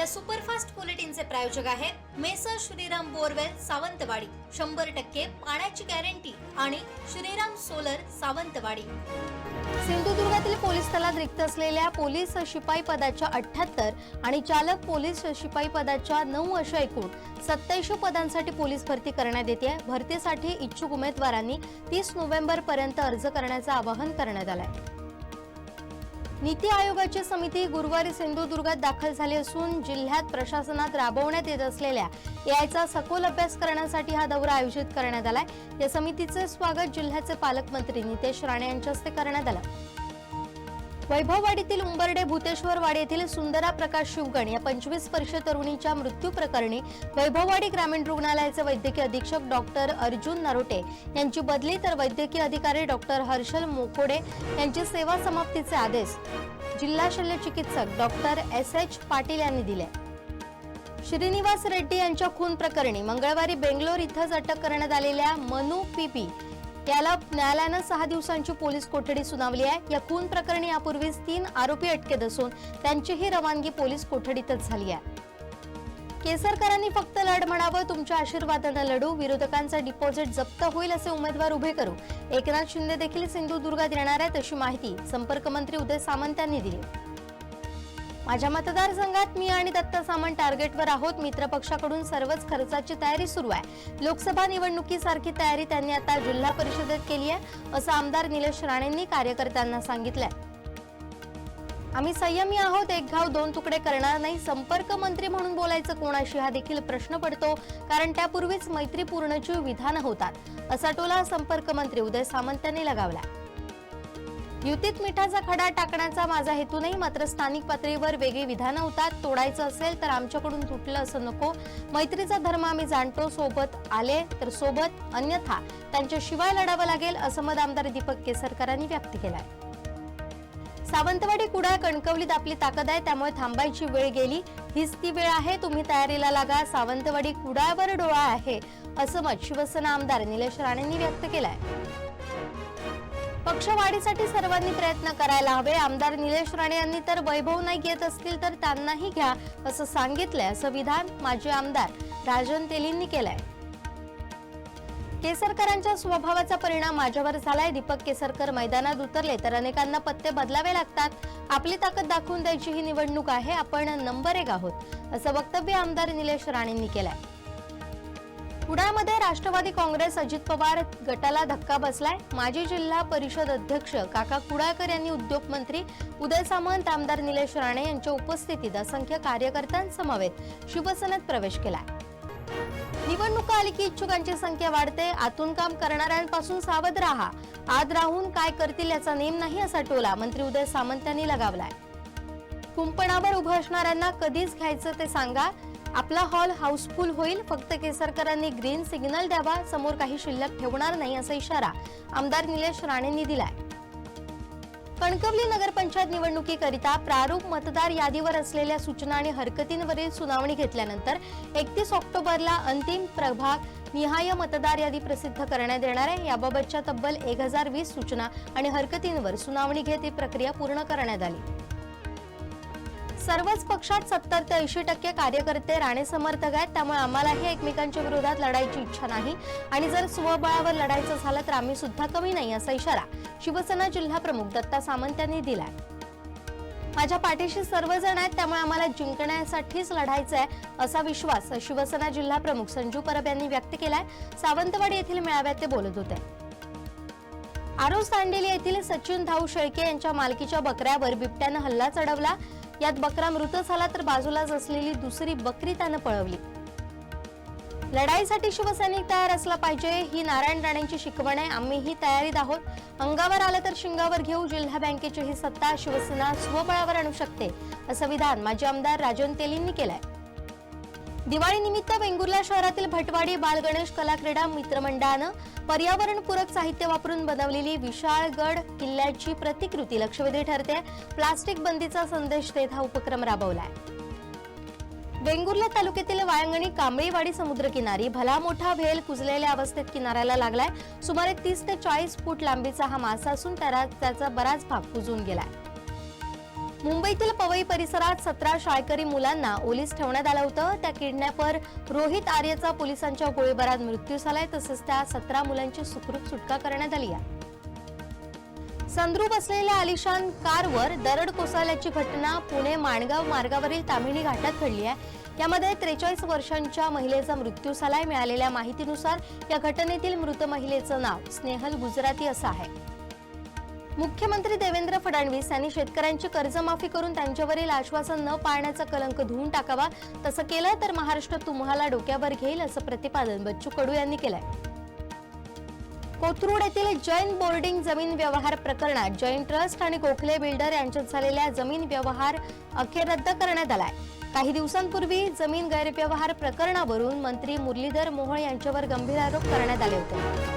या सुपरफास्ट बुलेटिनचे प्रायोजक आहेत मेसर श्रीराम बोरवेल सावंतवाडी. शंभर टक्के पाण्याची गॅरंटी आणि श्रीराम सोलर सावंतवाडी. सिंधुदुर्गातील पोलीस दलात रिक्त असलेल्या पोलीस शिपाई पदाच्या अठ्याहत्तर आणि चालक पोलीस शिपाई पदाच्या नऊ अशा एकूण सत्याऐंशी पदांसाठी पोलीस भरती करण्यात येते. भरतीसाठी इच्छुक उमेदवारांनी तीस नोव्हेंबर पर्यंत अर्ज करण्याचं आवाहन करण्यात आलं आहे नीती आयोगाची समिती गुरुवारी सिंधुदुर्गात दाखल झाली असून जिल्ह्यात प्रशासनात राबवण्यात येत असलेल्या याचा सखोल अभ्यास करण्यासाठी हा दौरा आयोजित करण्यात आलाय. या समितीचे स्वागत जिल्ह्याचे पालकमंत्री नितेश राणे यांच्या हस्ते करण्यात आलं. वैभववाडीतील उंबरडे भूतेश्वरवाडी येथील सुंदरा प्रकाश शिवगण या पंचवीस वर्षीय तरुणीच्या मृत्यू प्रकरणी वैभववाडी ग्रामीण रुग्णालयाचे वैद्यकीय अधीक्षक डॉक्टर अर्जुन नरोटे यांची बदली तर वैद्यकीय अधिकारी डॉक्टर हर्षल मोकोडे यांची सेवा समाप्तीचे आदेश जिल्हा शल्य चिकित्सक डॉक्टर एस एच पाटील यांनी दिले. श्रीनिवास रेड्डी यांच्या खून प्रकरणी मंगळवारी बेंगलोर इथंच अटक करण्यात आलेल्या मनु पीपी याला न्यायालयानं सहा दिवसांची पोलीस कोठडी सुनावली आहे. या खून प्रकरणी यापूर्वीच तीन आरोपी अटकेत असून त्यांचीही रवानगी पोलीस कोठडीतच झाली आहे. केसरकरांनी फक्त लढ म्हणावं तुमच्या आशीर्वादानं लढू विरोधकांचा डिपॉझिट जप्त होईल असे उमेदवार उभे करू. एकनाथ शिंदे देखील सिंधुदुर्गात येणार आहेत अशी माहिती संपर्क मंत्री उदय सामंत यांनी दिली. माझ्या मतदारसंघात मी आणि दत्ता सामंत टार्गेटवर आहोत. मित्रपक्षाकडून सर्वच खर्चाची तयारी सुरू आहे. लोकसभा निवडणुकीसारखी तयारी त्यांनी आता जिल्हा परिषदेत केली आहे असं आमदार निलेश राणेंनी कार्यकर्त्यांना सांगितलंय. आम्ही संयमी आहोत एक घाव दोन तुकडे करणार नाही. संपर्क मंत्री म्हणून बोलायचं कोणाशी हा देखील प्रश्न पडतो कारण त्यापूर्वीच मैत्रीपूर्णची विधानं होतात. असा टोला संपर्क मंत्री उदय सामंत यांनी लगावला युतीत मिठाचा खडा टाकण्याचा माझा हेतू नाही मात्र स्थानिक पातळीवर वेगळी विधानं होतात. तोडायचं असेल तर आमच्याकडून तुटलं असं नको. मैत्रीचा धर्म आम्ही जाणतो. सोबत आले तर सोबत अन्यथा त्यांच्याशिवाय लढावं लागेल असं मत आमदार दीपक केसरकरांनी व्यक्त केलाय. सावंतवाडी कुडाळ कणकवलीत आपली ताकद आहे त्यामुळे थांबायची वेळ गेली. हीच ती वेळ आहे तुम्ही तयारीला लागा. सावंतवाडी कुडाळवर डोळा आहे असं मत शिवसेना आमदार निलेश राणेंनी व्यक्त केलंय. पक्षवाढीसाठी सर्वांनी प्रयत्न करायला हवे. आमदार निलेश राणे यांनी तर वैभव नाही येत असतील तर त्यांनाही घ्या असं सांगितलंय असं विधान माजी आमदार राजन तेलींनी केलंय. केसरकरांच्या स्वभावाचा परिणाम माझ्यावर झालाय. दीपक केसरकर मैदानात उतरले तर अनेकांना पत्ते बदलावे लागतात. आपली ताकद दाखवून द्यायची ही निवडणूक आहे. आपण नंबर एक आहोत असं वक्तव्य आमदार निलेश राणेंनी केलंय. पुण्यामध्ये राष्ट्रवादी काँग्रेस अजित पवार गटाला धक्का बसलाय. माजी जिल्हा परिषद अध्यक्ष काका कुडाळकर यांनी उद्योग मंत्री उदय सामंत आमदार निलेश राणे यांच्या उपस्थितीत असंख्य कार्यकर्त्यांसमवेत शिवसेनेत प्रवेश केलाय. निवडणुका आली की इच्छुकांची संख्या वाढते. आतून काम करणाऱ्यांपासून सावध राहा. आत राहून काय करतील याचा नेम नाही असा टोला मंत्री उदय सामंत यांनी लगावलाय. कुंपणावर उभं असणाऱ्यांना कधीच घ्यायचं ते सांगा. आपला हॉल हाऊसफुल होईल. फक्त केसरकरांनी ग्रीन सिग्नल द्यावा. समोर काही शिल्लक ठेवणार नाही असा इशारा आमदार निलेश राणेंनी दिलाय. कणकवली नगरपंचायत निवडणुकीकरिता प्रारूप मतदार यादीवर असलेल्या सूचना आणि हरकतींवरील सुनावणी घेतल्यानंतर एकतीस ऑक्टोबरला अंतिम प्रभाग निहाय मतदार यादी प्रसिद्ध करण्यात येणार आहे. याबाबतच्या तब्बल एक हजार वीस सूचना आणि हरकतींवर सुनावणी घेत ही प्रक्रिया पूर्ण करण्यात आली. सर्वच पक्षात सत्तर ते ऐंशी टक्के कार्यकर्ते राणे समर्थक आहेत. त्यामुळे आम्हालाही एकमेकांच्या विरोधात लढायची इच्छा नाही. आणि जर स्वबळावर लढायचं झालं तर आम्ही सुद्धा कमी नाही असा इशारा शिवसेना जिल्हा प्रमुख दत्ता सामंत यांनी दिलाय. माझ्या पाठीशी सर्वजण आहेत त्यामुळे आम्हाला जिंकण्यासाठीच लढायचं आहे असा विश्वास शिवसेना जिल्हा प्रमुख संजू परब यांनी व्यक्त केलाय. सावंतवाडी येथील मेळाव्यात ते बोलत होते. आरोस तांडेली येथील सचिन धाऊ शेळके यांच्या मालकीच्या बकऱ्यावर बिबट्यानं हल्ला चढवला. यात बकरा मृत झाला तर बाजूलाच असलेली दुसरी बकरी त्यानं पळवली. लढाईसाठी शिवसैनिक तयार असला पाहिजे ही नारायण राणेंची शिकवण आहे. आम्हीही तयारीत आहोत. अंगावर आलं तर शिंगावर घेऊ जिल्हा बँकेची ही सत्ता शिवसेना स्वबळावर आणू शकते असं विधान माजी आमदार राजन तेलींनी केलंय. दिवाळीनिमित्त वेंगुर्ला शहरातील भटवाडी बालगणेश कला क्रीडा मित्रमंडळानं पर्यावरणपूरक साहित्य वापरून बनवलेली विशाळगड किल्ल्याची प्रतिकृती लक्षवेधी ठरते. प्लास्टिक बंदीचा संदेश देत हा उपक्रम राबवलाय. वेंगुर्ला तालुक्यातील वायंगणी कांबळीवाडी समुद्रकिनारी भला मोठा भेल कुजलेल्या अवस्थेत किनाऱ्याला लागलाय. सुमारे तीस ते चाळीस फूट लांबीचा हा मासा असून त्याला त्याचा बराच भाग कुजून गेलाय. मुंबईतील पवई परिसरात सतरा शाळकरी मुलांना ओलीस ठेवण्यात आलं होतं. त्या किडनॅपर रोहित आर्यचा पोलिसांच्या गोळीबारात मृत्यू झालाय तसंच त्या सतरा मुलांची सुखरूप सुटका करण्यात आली आहे. संद्रूप असलेल्या आलिशान कारवर दरड कोसळल्याची घटना पुणे माणगाव मार्गावरील तामिणी घाटात घडली आहे. यामध्ये त्रेचाळीस वर्षांच्या महिलेचा मृत्यू झालाय. मिळालेल्या माहितीनुसार या घटनेतील मृत महिलेचं नाव स्नेहल गुजराती असं आहे. मुख्यमंत्री देवेंद्र फडणवीस यांनी शेतकऱ्यांची कर्जमाफी करून त्यांच्यावरील आश्वासन न पाळण्याचा कलंक धुवून टाकावा तसं केलं तर महाराष्ट्र तुम्हाला डोक्यावर घेईल असं प्रतिपादन बच्चू कडू यांनी केलंय. कोथरूड येथील जैन बोर्डिंग जमीन व्यवहार प्रकरणात जैन ट्रस्ट आणि गोखले बिल्डर यांच्यात झालेल्या जमीन व्यवहार अखेर रद्द करण्यात आलाय. काही दिवसांपूर्वी जमीन गैरव्यवहार प्रकरणावरून मंत्री मुरलीधर मोहोळ यांच्यावर गंभीर आरोप करण्यात आले होते.